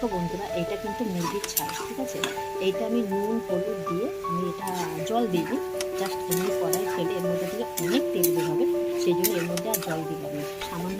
দেখো বন্ধুরা এইটা কিন্তু মুরগির ছাল, ঠিক আছে? এইটা আমি নুন, হলুদ দিয়ে আমি এটা জল দিই। জাস্ট এমনি কড়াই ফেলে এর মধ্যে থেকে অনেক তেল বেরোবে সেই জন্য এর মধ্যে আর জল দিলাম না। সামান্য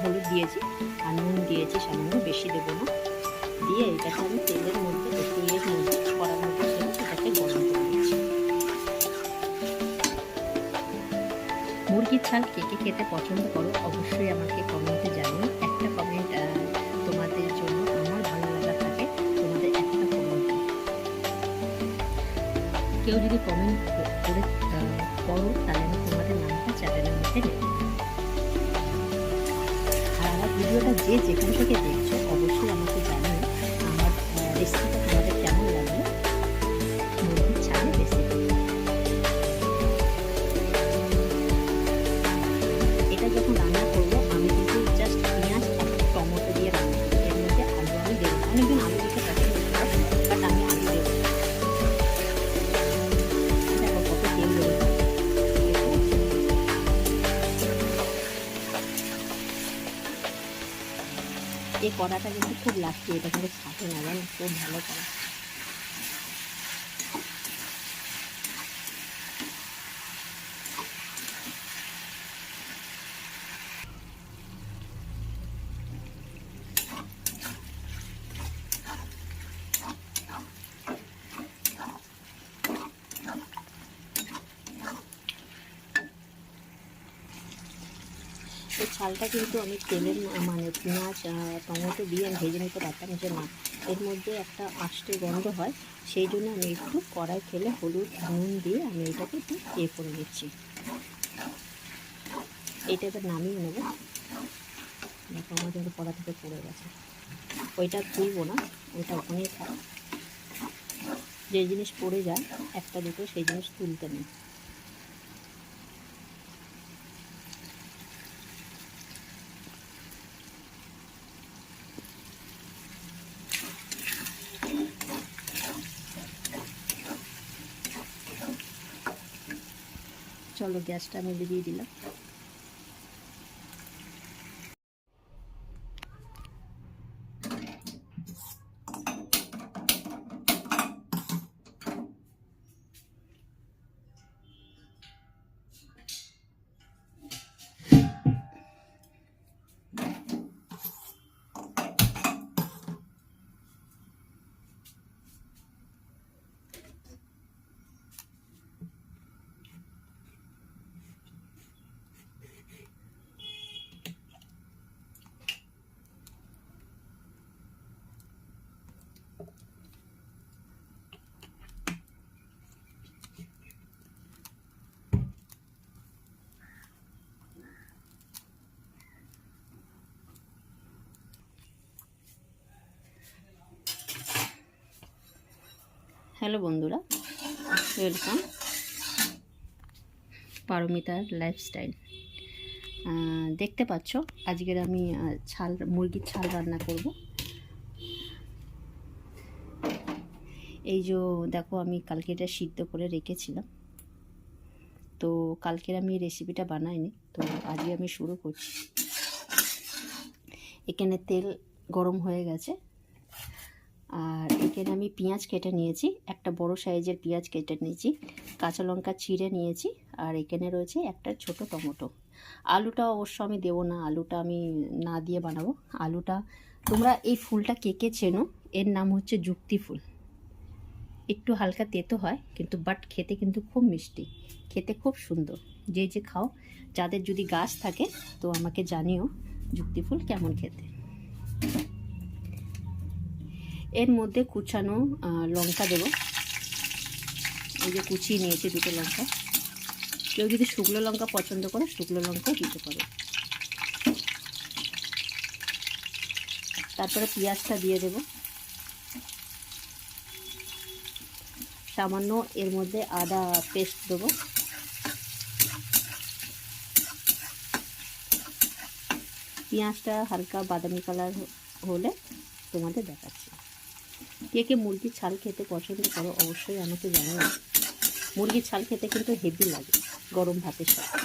হলুদ দিয়েছি, আর নুন দিয়েছি, সামান্য বেশি দেবো না। দিয়ে এটাকে আমি তেলের মধ্যে তেলের মধ্যে কড়ার মধ্যে ছেড়ে এটাকে গরম করে দিচ্ছি মুরগির ছাল কে কে খেতে পছন্দ করো, অবশ্যই আমাকে কমেন্টে জানিও। কেউ যদি কমেন্ট করে করো, তাহলে আমি তোমাদের নামটা চ্যানেলের মধ্যে নেব আর আমার ভিডিওটা যে যেখান থেকে দেখছ, অবশ্যই আমাকে জানিও। আমার রেসিপিটা এই কড়াটা কিন্তু খুব লাগছে এটা কিন্তু ফাটে না জানো খুব ভালো কড়া। ছালটা কিন্তু আমি তেলের মানে পেঁয়াজ টমেটো দিয়ে আমি ভেজে নিতে পারতাম যে না, এর মধ্যে একটা আষ্টে গন্ধ হয়, সেই জন্য আমি একটু কড়াই ফেলে হলুদ, নুন দিয়ে আমি এটাকে একটু ইয়ে করে নিচ্ছি। এটা এবার নামিয়ে নেব। দেখো কিন্তু কড়া থেকে পড়ে গেছে। ওইটা তুলবো না, ওইটা ওখানেই থাক যে জিনিস পড়ে যায়, একটা দুটো, সেই জিনিস তুলতে নেই। চলো গ্যাসটা আমি দিয়ে দিলাম। হ্যালো বন্ধুরা ওয়েলকাম পারমিতার লাইফস্টাইল দেখতে পাচ্ছ, আজকের আমি ছাল, মুরগির ছাল রান্না করব। এই যে দেখো, আমি কালকে এটা সিদ্ধ করে রেখেছিলাম। তো কালকের আমি রেসিপিটা বানাইনি, তো আজকে আমি শুরু করছি। এখানে তেল গরম হয়ে গেছে আর এখানে আমি পেঁয়াজ কেটে নিয়েছি, একটা বড় সাইজের পেঁয়াজ কেটে নিয়েছি, কাঁচা লঙ্কা চিড়ে নিয়েছি, আর এখানে রয়েছে একটা ছোট টমেটো। আলুটা অবশ্য আমি দেবো না, আলুটা আমি না দিয়ে বানাবো। আলুটা, তোমরা এই ফুলটা কে কে চেনো? এর নাম হচ্ছে যুক্তি ফুল। একটু হালকা তেতো হয়, কিন্তু বাট খেতে কিন্তু খুব মিষ্টি, খেতে খুব সুন্দর। যে যে খাও, যাদের যদি গাছ থাকে, তো আমাকে জানিও যুক্তি ফুল কেমন খেতে। এর মধ্যে কুচানো লঙ্কা দেবো। এই যে কুচিয়ে নিয়েছি দুটো লঙ্কা। কেউ যদি শুকনো লঙ্কা পছন্দ করে, শুকনো লঙ্কাও দিতে পারো। তারপরে পেঁয়াজটা দিয়ে দেব। সামান্য এর মধ্যে আদা পেস্ট দেবো। পেঁয়াজটা হালকা বাদামি কালার হলে তোমাদের দেখাচ্ছি। কে কে মুরগির ছাল খেতে পছন্দ করো, অবশ্যই আমাকে জানাও। মুরগির ছাল খেতে কিন্তু হেভি লাগে, গরম ভাতের সাথে।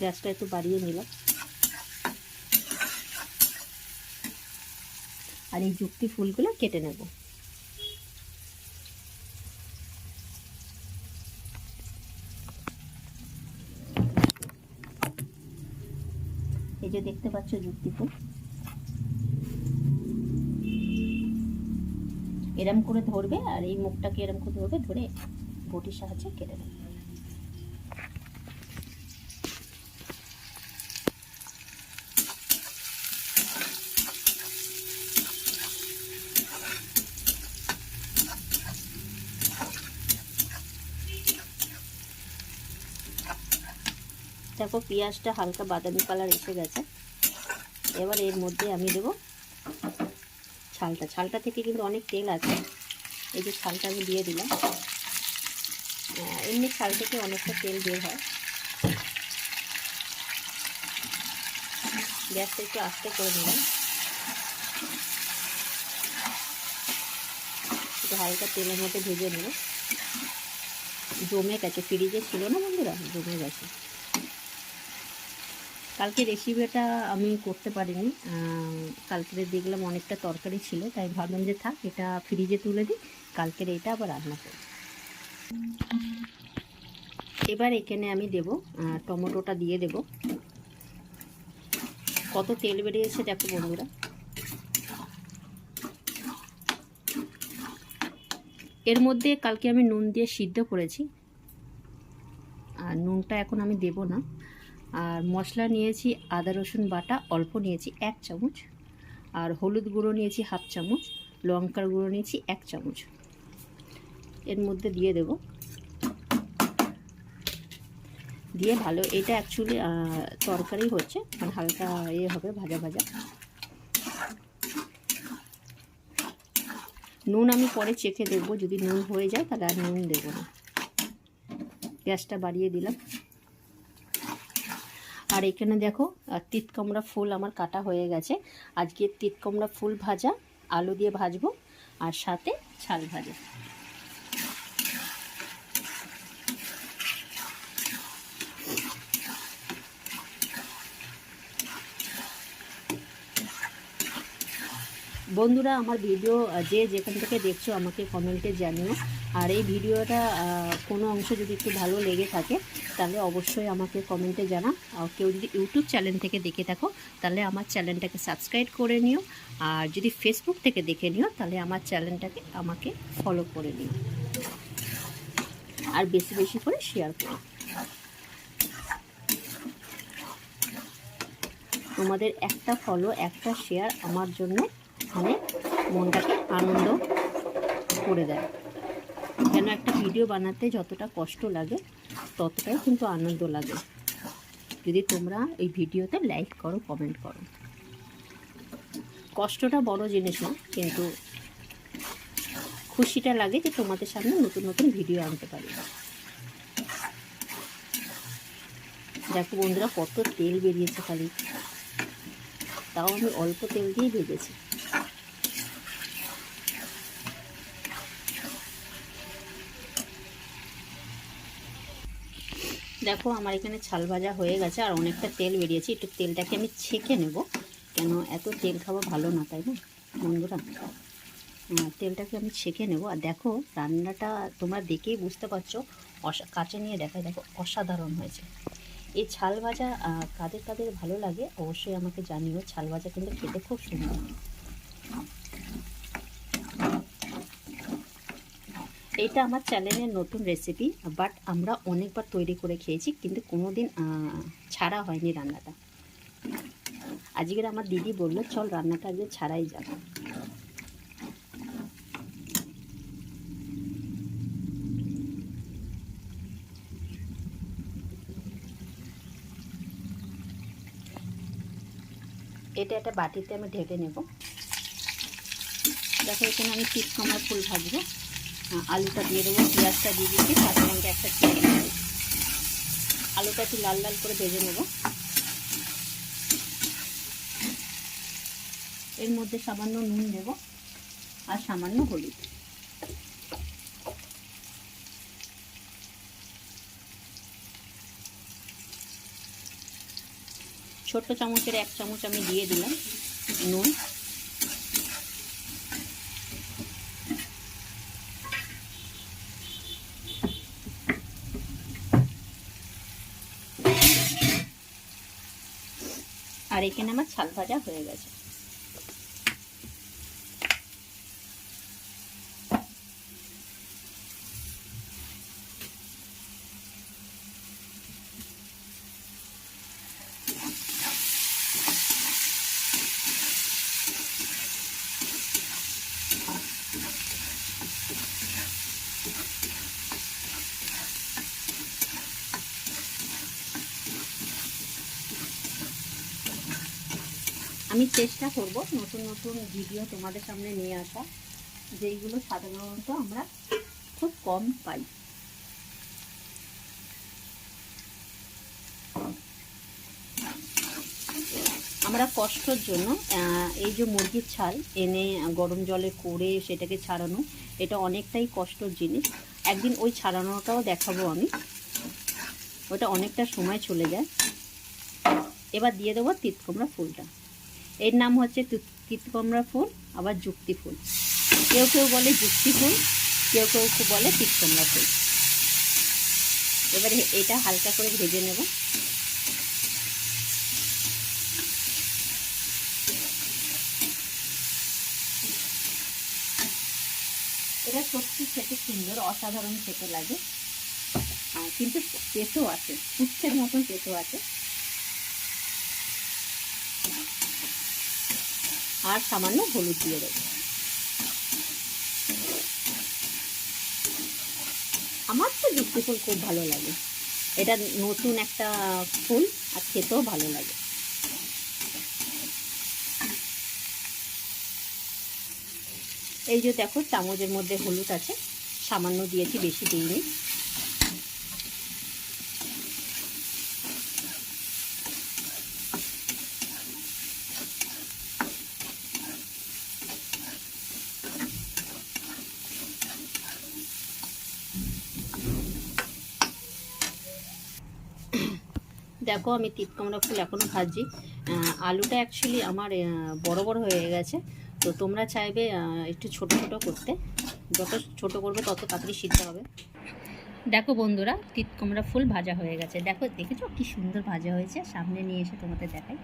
গ্যাসটা একটু বাড়িয়ে নিলাম। আর এই যুক্তি ফুলগুলো কেটে নেব। এই যে দেখতে পাচ্ছ যুক্তি ফুল। এরম করে ধরবে আর এই মুখটাকে এরম করে ধরবে, ধরে বটির সাহায্যে কেটে নেবে। দেখো, পেঁয়াজটা হালকা বাদামি কালার এসে গেছে। এবার এর মধ্যে আমি দেবো ছালটা ছালটা থেকে কিন্তু অনেক তেল আছে। এই যে ছালটা আমি দিয়ে দিলাম। এমনি ছাল থেকে অনেকটা তেল বের হয়। গ্যাসটা একটু আস্তে করে দিলাম। একটু হালকা তেলের মধ্যে ভেজে নেব জমে গেছে ফ্রিজে ছিল না বন্ধুরা? জমে গেছে। কালকে রেসিপিটা আমি করতে পারিনি। আহ, কালকে দেখলাম অনেকটা তরকারি ছিল তাই ভাবলাম যে থাক এটা ফ্রিজে তুলে দিই কালকের এটা আবার রান্না করব। এবার এখানে আমি দেব টমেটোটা দিয়ে দেব। কত তেল বেরিয়েছে দেখো বন্ধুরা। এর মধ্যে কালকে আমি নুন দিয়ে সিদ্ধ করেছি। আর নুনটা এখন আমি দেব না। আর মশলা নিয়েছি আদা, রসুন বাটা, অল্প নিয়েছি এক চামচ। আর হলুদ গুঁড়ো নিয়েছি হাফ চামচ, লঙ্কার গুঁড়ো নিয়েছি এক চামচ। এর মধ্যে দিয়ে দেব। দিয়ে ভালো, এটা অ্যাকচুয়ালি তরকারি হচ্ছে মানে হালকা ইয়ে হবে, ভাজা ভাজা। নুন আমি পরে চেখে দেখব, যদি নুন হয়ে যায় তাহলে আর নুন দেবো না। গ্যাসটা বাড়িয়ে দিলাম। আর এখানে দেখো তিতকমড়া ফুল আমার কাটা হয়ে গেছে। আজকে তিতকমড়া ফুল ভাজা, আলু দিয়ে ভাজবো, আর সাথে ছাল ভাজা। বন্ধুরা, আমার ভিডিও যে যেখান থেকে দেখছ আমাকে কমেন্টে জানিও। আর এই ভিডিওটা কোনো অংশ যদি একটু ভালো লেগে থাকে, তাহলে অবশ্যই আমাকে কমেন্টে জানা আর কেউ যদি ইউটিউব চ্যানেল থেকে দেখে থাকো, তাহলে আমার চ্যানেলটাকে সাবস্ক্রাইব করে নিও। আর যদি ফেসবুক থেকে দেখে নিও, তাহলে আমার চ্যানেলটাকে আমাকে ফলো করে নিও। আর বেশি বেশি করে শেয়ার করো। তোমাদের একটা ফলো একটা শেয়ার আমার জন্য অনেক মনটাকে আনন্দ করে দেয়। কেন একটা ভিডিও বানাতে যতটা কষ্ট লাগে, ততটাই কিন্তু আনন্দ লাগে। যদি তোমরা এই ভিডিওতে লাইক করো কমেন্ট করো। কষ্টটা বড় জিনিস না, কিন্তু খুশিটা লাগে যে তোমাদের সামনে নতুন নতুন ভিডিও আনতে পারি। দেখো বন্ধুরা, কত তেল বেরিয়েছে খালি। তাও আমি অল্প তেল দিয়ে ভেজেছি। দেখো আমার এখানে ছাল ভাজা হয়ে গেছে আর অনেকটা তেল বেরিয়েছে। একটু তেলটাকে আমি ছেঁকে নেব। কেন এত তেল খাওয়া ভালো না, তাই না? বন্ধুরা তেলটাকে আমি ছেঁকে নেব। আর দেখো, রান্নাটা তোমরা দেখেই বুঝতে পারছ কাছে নিয়ে দেখা দেখো, অসাধারণ হয়েছে। এই ছাল ভাজা কাদের কাদের ভালো লাগে, অবশ্যই আমাকে জানিও। ছাল ভাজা কিন্তু খেতে খুব সুন্দর। এটা আমার চ্যানেলের নতুন রেসিপি বাট আমরা অনেকবার তৈরি করে খেয়েছি, কিন্তু কোনো দিন ছাড়া হয়নি রান্নাটা। আজকের আমার দিদি বলল, চল রান্নাটা আজকে ছাড়াই যাবে এটা একটা বাটিতে আমি ঢেকে নেব। দেখো, এখানে আমি পিস কামার ফুল ভাজবো। আলুটা দিয়ে দেবো, পেঁয়াজটা দিয়ে দিচ্ছি, কাঁচা লঙ্কা একটা আলুটা একটু লাল লাল করে ভেজে নেব। এর মধ্যে সামান্য নুন দেব, আর সামান্য হলুদ। ছোট্ট চামচের এক চামচ আমি দিয়ে দিলাম নুন। আর এখানে আমার ছাল ভাজা হয়ে গেছে। আমি চেষ্টা করব নতুন নতুন ভিডিও তোমাদের সামনে নিয়ে আসা, যেইগুলো সাধারণত আমরা খুব কম পাই। আমরা কষ্টর জন্য এই যে মুরগির ছাল এনে গরম জলে করে সেটাকে ছাড়ানো, এটা অনেকটাই কষ্টর জিনিস। একদিন ওই ছাড়ানোটাও দেখাবো আমি। ওটা অনেকটা সময় চলে যায়। এবার দিয়ে দেবো তিতকুমড়া ফুলটা। এর নাম হচ্ছে তিত- তিতকুমড়া ফুল, আবার যুক্তি ফুল। কেউ কেউ বলে যুক্তি ফুল, কেউ কেউ বলে তিতকুমড়া ফুল। এবারে এটা হালকা করে ভেজে নেব। এটা সত্যি খেতে সুন্দর, অসাধারণ খেতে লাগে। কিন্তু তেতো আছে উচ্ছের মতন তেতো আছে। আর সামান্য হলুদ দিয়ে দেবো। আমার তো যুক্তি ফুল খুব ভালো লাগে। এটা নতুন একটা ফুল আর খেতেও ভালো লাগে। এই যে দেখো, চামচের মধ্যে হলুদ আছে। সামান্য দিয়েছি, বেশি দিইনি। দেখো আমি তিত কামড়া ফুল এখনও ভাজি আলুটা অ্যাকচুয়ালি আমার বড় বড় হয়ে গেছে। তো তোমরা চাইবে একটু ছোট ছোট করতে। যত ছোট করবে তত তাড়াতাড়ি সিদ্ধ হবে। দেখো বন্ধুরা, তিত কামড়া ফুল ভাজা হয়ে গেছে। দেখো, দেখেছ কি সুন্দর ভাজা হয়েছে? সামনে নিয়ে এসে তোমাদের দেখাই।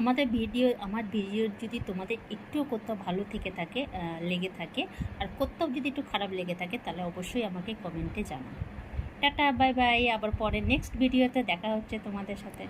আমাদের ভিডিও আমার ভিডিও যদি তোমাদের একটুও কোথাও ভালো থেকে থাকে লেগে থাকে, আর কোথাও যদি একটু খারাপ লেগে থাকে, তাহলে অবশ্যই আমাকে কমেন্টে জানাও। টাটা বাই বাই আবার পরে নেক্সট ভিডিওতে দেখা হচ্ছে তোমাদের সাথে।